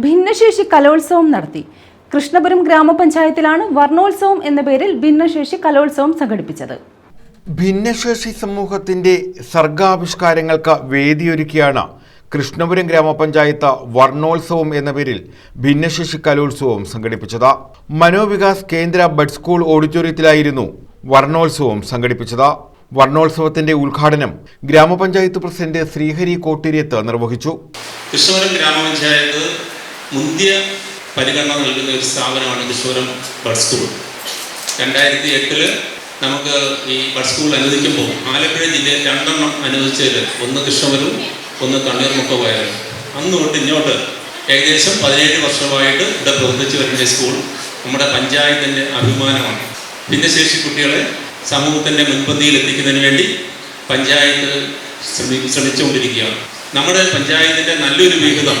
ഭിന്നശേഷി കലോത്സവം നടത്തി. കൃഷ്ണപുരം ഗ്രാമപഞ്ചായത്തിലാണ് വർണോത്സവം എന്ന പേരിൽ ഭിന്നശേഷി കലോത്സവം സംഘടിപ്പിച്ചത്. ഭിന്നശേഷി സമൂഹത്തിന്റെ സർഗാവിഷ്കാരങ്ങൾക്ക് വേദിയൊരുക്കിയാണ് കൃഷ്ണപുരം ഗ്രാമപഞ്ചായത്ത് വർണോത്സവം എന്ന പേരിൽ ഭിന്നശേഷി കലോത്സവം സംഘടിപ്പിച്ചത്. മനോവികാസ് കേന്ദ്ര ബഡ് സ്കൂൾ ഓഡിറ്റോറിയത്തിലായിരുന്നു വർണോത്സവം സംഘടിപ്പിച്ചത്. വർണോത്സവത്തിന്റെ ഉദ്ഘാടനം ഗ്രാമപഞ്ചായത്ത് പ്രസിഡന്റ് ശ്രീഹരി കോട്ടിര്യത്ത് നിർവഹിച്ചു. കൃഷ്ണപുരം ഗ്രാമപഞ്ചായത്ത് മുന്തിയ പരിഗണന നൽകുന്ന ഒരു സ്ഥാപനമാണ് കൃഷ്ണപുരം ബഡ് സ്കൂൾ. രണ്ടായിരത്തി എട്ടിൽ നമുക്ക് ഈ ബഡ് സ്കൂൾ അനുവദിക്കുമ്പോൾ ആലപ്പുഴ ജില്ലയിൽ രണ്ടെണ്ണം അനുവദിച്ചതിൽ ഒന്ന് കൃഷ്ണപുരവും ഒന്ന് തണ്ണീർമുക്കവുമായിരുന്നു അന്ന് തൊട്ട് ഇങ്ങോട്ട് ഏകദേശം പതിനേഴ് വർഷമായിട്ട് ഇവിടെ പ്രവർത്തിച്ചു വരുന്ന സ്കൂൾ നമ്മുടെ പഞ്ചായത്തിന്റെ അഭിമാനമാണ്. ഭിന്നശേഷി കുട്ടികളെ സമൂഹത്തിന്റെ മുൻപന്തിയിൽ എത്തിക്കുന്നതിന് വേണ്ടി പഞ്ചായത്ത് ശ്രമി ശ്രമിച്ചുകൊണ്ടിരിക്കുകയാണ്. നമ്മുടെ പഞ്ചായത്തിന്റെ നല്ലൊരു വിഹിതം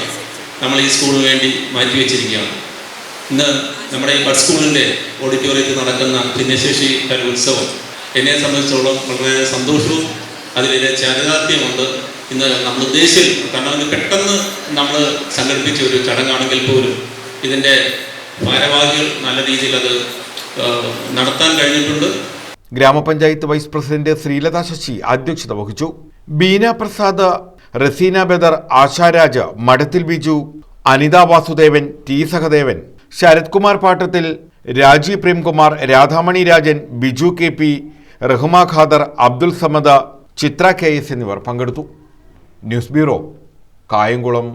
നമ്മൾ ഈ സ്കൂളിന് വേണ്ടി മാറ്റിവെച്ചിരിക്കുകയാണ് ഇന്ന് നമ്മുടെ ഈ ബഡ് സ്കൂളിന്റെ ഓഡിറ്റോറിയത്തിൽ നടക്കുന്ന ഭിന്നശേഷി കലോത്സവം എന്നെ സംബന്ധിച്ചോളം വളരെ സന്തോഷവും അതിലെ ചാരിതാർത്ഥ്യമുണ്ട് ഇന്ന് നമ്മൾ ഉദ്ദേശിച്ചു കാരണം പെട്ടെന്ന് നമ്മൾ സംഘടിപ്പിച്ച ഒരു ചടങ്ങാണെങ്കിൽ പോലും ഇതിന്റെ ഭാരവാഹികൾ നല്ല രീതിയിൽ അത് നടത്താൻ കഴിഞ്ഞിട്ടുണ്ട്. ഗ്രാമപഞ്ചായത്ത് വൈസ് പ്രസിഡന്റ് ശ്രീലത ശശി അധ്യക്ഷത വഹിച്ചു. Beena Prasad Raseena Badar Asharaj Madathil Biju Anitha Vasudevan T Sahadevan. Sarath Kumar Pattathil Rajeev Premkumar Radhamani Rajan Biju K P Rahma Khader Abdul Samad Chitra K S എന്നിവർ പങ്കെടുത്തു. News bureau Kayamkulam.